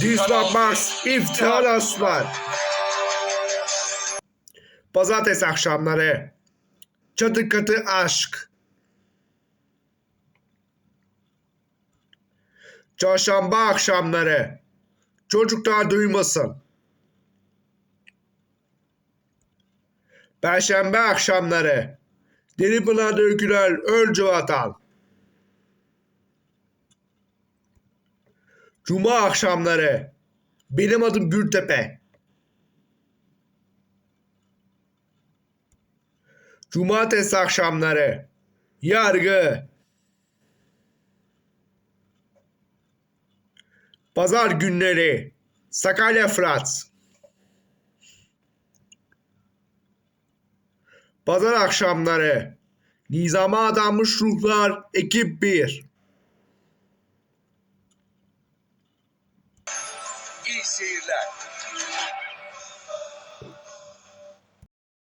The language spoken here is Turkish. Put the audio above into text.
Disney Max iftihar aslar. Pazartesi akşamları. Çatı katı aşk. Çarşamba akşamları. Çocuklar duymasın. Perşembe akşamları. Deli Pınar Öyküler Ölcü Vatan. Cuma akşamları. Benim adım Gültepe. Cumartesi akşamları. Yargı. Pazar günleri. Sakarya Fırat. Pazar akşamları. Nizama adanmış ruhlar ekip 1. İyi seyirler.